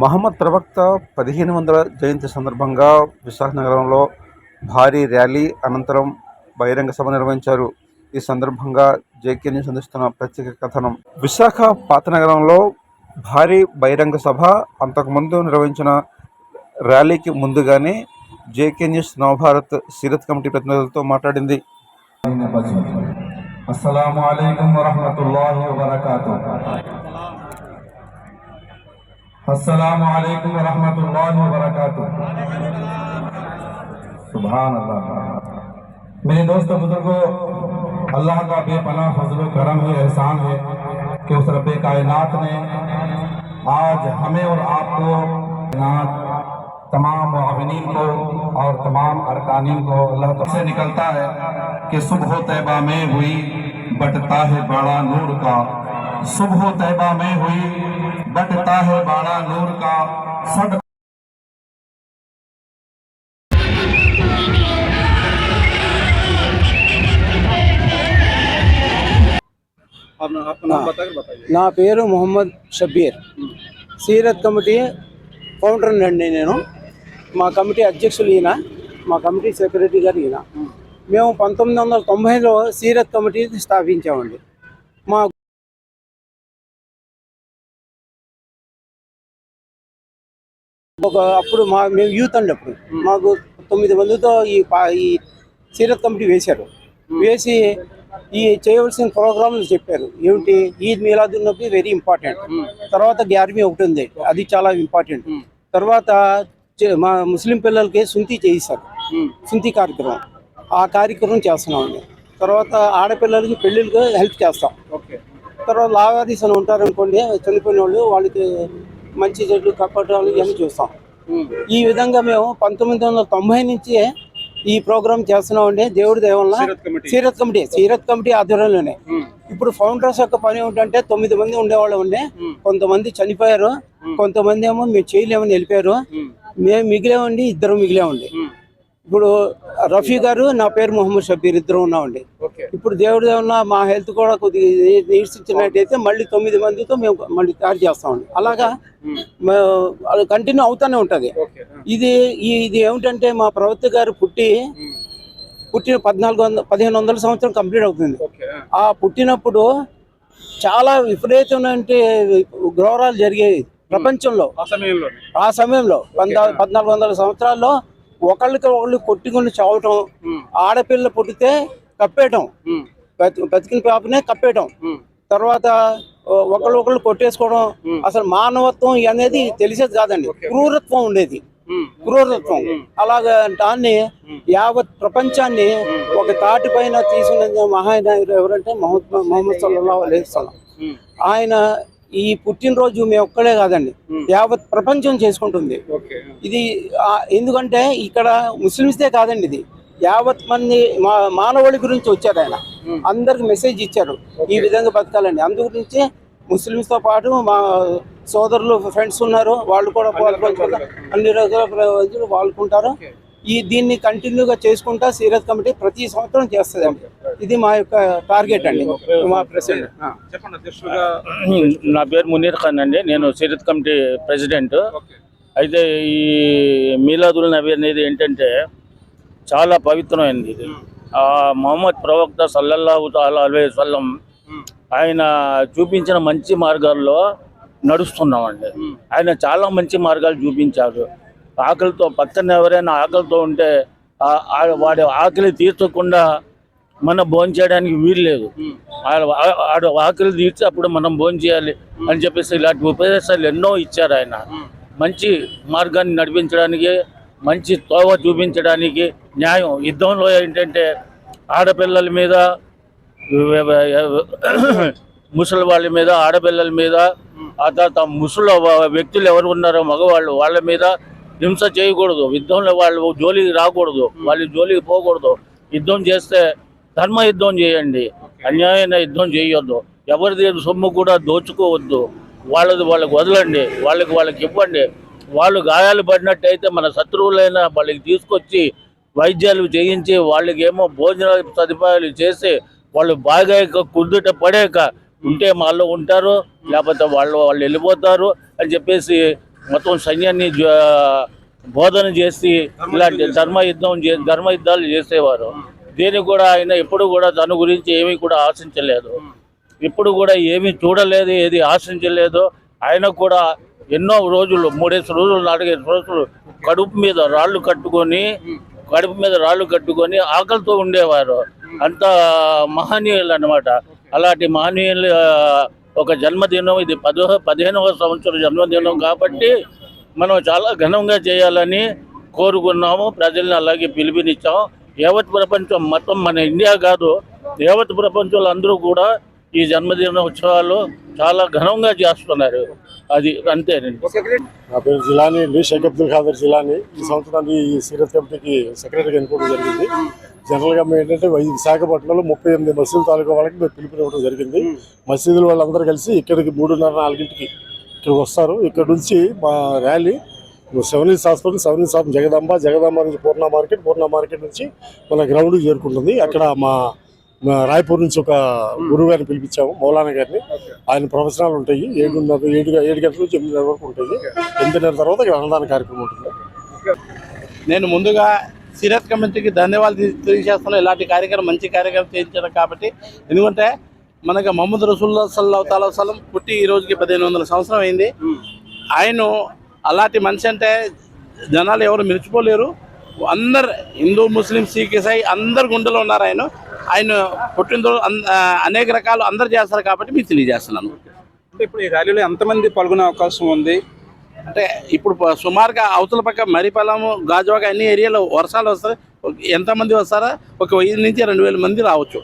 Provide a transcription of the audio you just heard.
మహమ్మద్ ప్రవక్త పదిహేను వందల జయంతి సందర్భంగా విశాఖ నగరంలో భారీ ర్యాలీ అనంతరం బహిరంగ సభ నిర్వహించారు. ఈ సందర్భంగా జేకే న్యూస్ అందిస్తున్న ప్రత్యేక కథనం. విశాఖ పాత నగరంలో భారీ బహిరంగ సభ అంతకుముందు నిర్వహించిన ర్యాలీకి ముందుగానే JK news Navbharat Seerat committee ప్రతినిధులతో మాట్లాడింది. السلام علیکم ورحمۃ اللہ وبرکاتہ۔ سبحان اللہ میرے دوست بزرگوں اللہ کا بے پناہ، فضل و کرم ہے، احسان ہے کہ اس رب کائنات نے آج ہمیں اور آپ کو تمام معاونین کو اور تمام ارکانین کو اللہ تعالیٰ سے نکلتا ہے کہ صبح و طیبہ میں ہوئی، بٹتا ہے بڑا نور کا۔ صبح و طیبہ میں ہوئی बटता है बड़ा नूर का सद నా పేరు మొహమ్మద్ షబీర్ సీరత్ కమిటీ ఫౌండర్ అండి నేను మా కమిటీ అధ్యక్షులు ఈయన మా కమిటీ సెక్రటరీ గారు ఈయన మేము పంతొమ్మిది వందల తొంభైలో సీరత్ కమిటీ స్థాపించామండి మా ఒక అప్పుడు మా మేము యూత్ అండి అప్పుడు మాకు తొమ్మిది మందితో ఈ ఈ సీరత్ కమిటీ వేశారు. వేసి ఈ చేయవలసిన ప్రోగ్రాంలు చెప్పారు. ఏమిటి? Eid Milad Nabi very important. తర్వాత గ్యార్మీ ఒకటి ఉంది. అది చాలా ఇంపార్టెంట్. తర్వాత మా ముస్లిం పిల్లలకి సుంతి చేయిస్తారు. సుంతి కార్యక్రమం. ఆ కార్యక్రమం చేస్తున్నామండి తర్వాత ఆడపిల్లలకి పెళ్ళిళ్ళకి హెల్ప్ చేస్తాం. తర్వాత లావారీస్ అని ఉంటారు అనుకోండి చనిపోయిన వాళ్ళు వాళ్ళకి మంచి చెట్లు కప్పటాలు ఇవన్నీ చూస్తాం. ఈ విధంగా మేము పంతొమ్మిది వందల తొంభై నుంచి ఈ ప్రోగ్రామ్ చేస్తున్నామండి. దేవుడి దేవల్ల సీరత్ కమిటీ. సీరత్ కమిటీ ఆధ్వర్యంలోనే. ఇప్పుడు ఫౌండర్స్ యొక్క పని ఏమిటంటే తొమ్మిది మంది ఉండేవాళ్ళు ఉండే కొంతమంది చనిపోయారు. కొంతమంది ఏమో మేము చేయలేమని వెళ్ళిపోయారు. మేము. మిగిలేమండి ఇద్దరు మిగిలేమండి. ఇప్పుడు రఫీ గారు నా పేరు మొహమ్మద్ షబీర్ ఇద్దరు ఉన్నామండి. ఇప్పుడు దేవుడి దేవున్న మా హెల్త్ కూడా కొద్దిగా నీడ్చినట్టయితే మళ్ళీ తొమ్మిది మందితో మేము మళ్ళీ తయారు చేస్తామండి. అలాగా కంటిన్యూ అవుతానే ఉంటది. ఇది ఇది ఏమిటంటే మా ప్రవక్త గారు పుట్టి పుట్టిన పద్నాలుగు వందల పదిహేను వందల సంవత్సరం కంప్లీట్ అవుతుంది. ఆ పుట్టినప్పుడు చాలా విపరీతమైన ఘోరాలు జరిగేవి ప్రపంచంలో. ఆ సమయంలో పంద- పద్నాలుగు వందల సంవత్సరాల్లో ఒకళ్ళకి ఒకళ్ళు కొట్టుకుని చావటం ఆడపిల్ల పుట్టితే కప్పేయటం. బతి- బతికిన పాపనే కప్పేయటం. తర్వాత ఒకళ్ళు ఒకళ్ళు కొట్టేసుకోవడం అసలు మానవత్వం అనేది తెలిసేది కాదండి. క్రూరత్వం ఉండేది. క్రూరత్వం. అలాగా దాన్ని యావత్ ప్రపంచాన్ని ఒక తాటి పైన తీసుకున్న మహానాయుడు ఎవరంటే మహమ్మద్ మొహమ్మద్ సల్లల్లాహు అలైహి వసల్లం. ఆయన ఈ పుట్టినరోజు మేము ఒక్కడే కాదండి యావత్ ప్రపంచం చేసుకుంటుంది. ఇది ఎందుకంటే ఇక్కడ ముస్లిమ్స్దే కాదండి ఇది. యావత్ మంది మా మానవుడి గురించి వచ్చారు ఆయన. అందరికి మెసేజ్ ఇచ్చారు. ఈ విధంగా బతకాలండి. అందు గురించి ముస్లిమ్స్తో పాటు మా సోదరులు ఫ్రెండ్స్ ఉన్నారు. వాళ్ళు కూడా అన్ని రకాల ప్రజలు పాల్గొంటారు ఈ దీన్ని కంటిన్యూగా చేసుకుంటా సీరత్ కమిటీ ప్రతి సంవత్సరం చేస్తుందండి. ఇది మా యొక్క టార్గెట్ అండి. మా ప్రెసిడెంట్ నా పేరు మునీర్ ఖాన్ అండి. నేను సిరత్ కమిటీ ప్రెసిడెంట్. అయితే ఈ మీలాదుల్ నబీ అనేది ఏంటంటే చాలా పవిత్రమైనది ఇది. ఆ మొహమ్మద్ ప్రవక్త సల్లల్లాహు తాలా అలై వసల్లం ఆయన చూపించిన మంచి మార్గాల్లో నడుస్తున్నామండి. ఆయన చాలా మంచి మార్గాలు చూపించారు ఆకలితో పక్కన ఎవరైనా ఆకలితో ఉంటే వాడి ఆకలి తీర్చకుండా మనం భోజనం చేయడానికి వీలు లేదు. ఆడు ఆకలి తీర్చి అప్పుడు మనం భోజనం చేయాలి అని చెప్పేసి ఇలాంటి ఉపదేశాలు ఎన్నో ఇచ్చారు ఆయన. మంచి మార్గాన్ని నడిపించడానికి మంచి తోవ చూపించడానికి న్యాయం. యుద్ధంలో ఏంటంటే ఆడపిల్లల మీద ముసలి వాళ్ళ మీద ఆడపిల్లల మీద ఆ తర్వాత ముసలి వ్యక్తులు ఎవరు ఉన్నారో మగవాళ్ళు వాళ్ళ మీద హింస చేయకూడదు. యుద్ధంలో వాళ్ళు జోలికి రాకూడదు. వాళ్ళు జోలికి పోకూడదు. యుద్ధం చేస్తే ధర్మ యుద్ధం చేయండి. అన్యాయమైన యుద్ధం చేయొద్దు. ఎవరిది సొమ్ము కూడా దోచుకోవద్దు. వాళ్ళది వాళ్ళకి వదలండి. వాళ్ళకి వాళ్ళకి ఇవ్వండి. వాళ్ళు గాయాలు పడినట్టయితే మన శత్రువులైన వాళ్ళకి తీసుకొచ్చి వైద్యాలు చేయించి వాళ్ళకి ఏమో భోజన సదుపాయాలు చేసి వాళ్ళు బాగా కుదుట పడేక ఉంటే వాళ్ళు ఉంటారు. లేకపోతే వాళ్ళు వాళ్ళు వెళ్ళిపోతారు అని చెప్పేసి మొత్తం సైన్యాన్ని బోధన చేసి ఇలాంటి ధర్మ యుద్ధం ధర్మ యుద్ధాలు చేసేవారు. దీనికి కూడా ఆయన ఎప్పుడు కూడా తన గురించి ఏమీ కూడా ఆశించలేదు. ఇప్పుడు కూడా ఏమీ చూడలేదు ఏది ఆశించలేదు. ఆయన కూడా ఎన్నో రోజులు మూడేసి రోజులు నాలుగైదు రోజులు కడుపు మీద రాళ్ళు కట్టుకొని కడుపు మీద రాళ్ళు కట్టుకొని ఆకలితో ఉండేవారు. అంత మహనీయులు అన్నమాట. అలాంటి మహనీయులు ఒక జన్మదినం ఇది పదో పదిహేనవ సంవత్సరం జన్మదినం కాబట్టి మనం చాలా ఘనంగా చేయాలని కోరుకున్నాము. ప్రజల్ని అలాగే పిలుపునిచ్చాము. యావత్ ప్రపంచం మొత్తం మన ఇండియా కాదు యావత్ ప్రపంచంలో అందరూ కూడా ఈ జన్మదిన ఉత్సవాలు చాలా ఘనంగా చేస్తున్నారు. అది అంతేనండి. నా పేరు జిలాని అండి షేక్ అబ్దుల్ ఖాదర్ జిలాని. ఈ సంవత్సరానికి ఈ సీరత్ కమిటీకి సెక్రటరీగా ఎన్నుకోవడం జరిగింది. జనరల్గా మేము ఏంటంటే విశాఖపట్నంలో ముప్పై ఎనిమిది మసీదు తాలూకా వాళ్ళకి మేము పిలుపు ఇవ్వడం జరిగింది. మసీదులు వాళ్ళందరూ కలిసి ఇక్కడికి మూడున్నర నాలుగింటికి ఇక్కడికి వస్తారు. ఇక్కడ నుంచి మా rally Seven Hills Hospital Seven Hills Hospital Jagadamba Jagadamba నుంచి పూర్ణ మార్కెట్ పూర్ణ మార్కెట్ నుంచి మన గ్రౌండ్కి చేరుకుంటుంది. అక్కడ మా రాయ్పూర్ నుంచి ఒక గురువు గారిని పిలిపించాము మౌలానా గారిని. ఆయన ప్రవచనాలు ఉంటాయి. ఏడున్నర ఏడు ఏడు గంటల నుంచి ఎనిమిదిన్నర వరకు ఉంటాయి. ఎనిమిదిన్నర తర్వాత ఇక్కడ అన్నదాన కార్యక్రమం ఉంటుంది. నేను ముందుగా సీరత్ కమిటీకి ధన్యవాదాలు తెలియజేస్తున్నాను. ఇలాంటి కార్యక్రమం మంచి కార్యక్రమం చేయించడం కాబట్టి. ఎందుకంటే మనకి మహమ్మద్ రసూల్లా సల్లా తాలా సలం పుట్టి ఈ రోజుకి పదిహేను వందల సంవత్సరం అయింది. ఆయన అలాంటి మనిషి అంటే జనాలు ఎవరు మిర్చిపోలేరు అందరు హిందూ ముస్లిం సిక్ ఇసాయి అందరు గుండెలో ఉన్నారు ఆయన. ఆయన ఆ, అనేక రకాలు అందరు చేస్తారు కాబట్టి మీకు తెలియజేస్తున్నాను. అంటే ఇప్పుడు ఈ ర్యాలీలో ఎంతమంది పాల్గొనే అవకాశం ఉంది? అంటే ఇప్పుడు సుమారుగా అవతల పక్క మరిపల్లము గాజువాక అన్ని ఏరియాలో వర్షాలు వస్తాయి. ఎంతమంది వస్తారా? ఒక వెయ్యి నుంచి రెండు వేల మంది రావచ్చు.